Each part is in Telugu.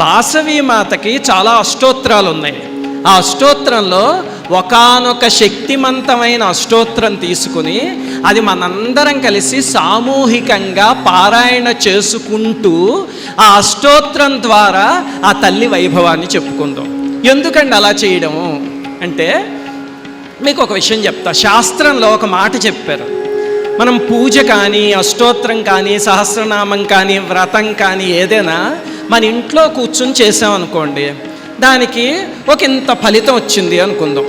వాసవి మాతకి చాలా అష్టోత్తరాలు ఉన్నాయి ఆ అష్టోత్తరంలో ఒకానొక శక్తిమంతమైన అష్టోత్తరం తీసుకుని అది మనందరం కలిసి సామూహికంగా పారాయణ చేసుకుంటూ ఆ అష్టోత్తరం ద్వారా ఆ తల్లి వైభవాన్ని చెప్పుకుందాం. ఎందుకండి అలా చేయడము అంటే మీకు ఒక విషయం చెప్తా. శాస్త్రంలో ఒక మాట చెప్పారు. మనం పూజ కానీ అష్టోత్రం కానీ సహస్రనామం కానీ వ్రతం కానీ ఏదైనా మన ఇంట్లో కూర్చుని చేసామనుకోండి దానికి ఒక ఇంత ఫలితం వచ్చింది అనుకుందాం.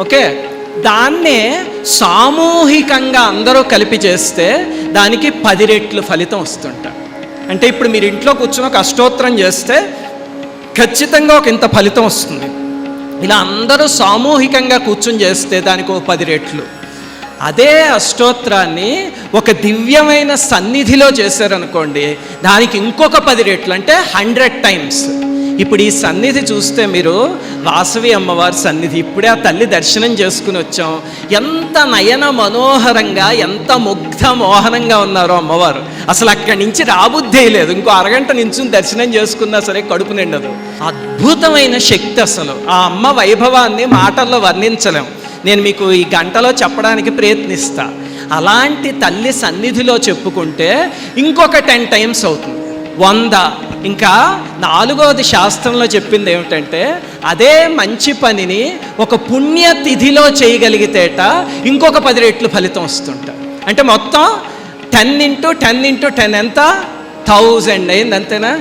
ఓకే? దాన్నే సామూహికంగా అందరూ కలిపి చేస్తే దానికి పది రెట్లు ఫలితం వస్తుంట. అంటే ఇప్పుడు మీరు ఇంట్లో కూర్చుని ఒక అష్టోత్తరం చేస్తే ఖచ్చితంగా ఒక ఇంత ఫలితం వస్తుంది. ఇలా అందరూ సామూహికంగా కూర్చుని చేస్తే దానికి ఒక పది రెట్లు. అదే అష్టోత్రాన్ని ఒక దివ్యమైన సన్నిధిలో చేశారనుకోండి దానికి ఇంకొక పది రెట్లు అంటే హండ్రెడ్ టైమ్స్. ఇప్పుడు ఈ సన్నిధి చూస్తే మీరు వాసవి అమ్మవారి సన్నిధి ఇప్పుడే ఆ తల్లి దర్శనం చేసుకుని వచ్చాం. ఎంత నయన మనోహరంగా ఎంత ముగ్ధ మోహనంగా ఉన్నారో అమ్మవారు. అసలు అక్కడి నుంచి రాబుద్దే లేదు. ఇంకో అరగంట నించుని దర్శనం చేసుకున్నా సరే కడుపు నిండదు. అద్భుతమైన శక్తి అసలు. ఆ అమ్మ వైభవాన్ని మాటల్లో వర్ణించలేం. నేను మీకు ఈ గంటలో చెప్పడానికి ప్రయత్నిస్తా. అలాంటి తల్లి సన్నిధిలో చెప్పుకుంటే ఇంకొక టెన్ టైమ్స్ అవుతుంది. వంద. ఇంకా నాలుగవది శాస్త్రంలో చెప్పింది ఏమిటంటే అదే మంచి పనిని ఒక పుణ్యతిథిలో చేయగలిగితేట ఇంకొక పది రెట్లు ఫలితం వస్తుంట అంటే మొత్తం ten into ten into ten ఎంత? థౌజండ్ అయింది అంతేనా?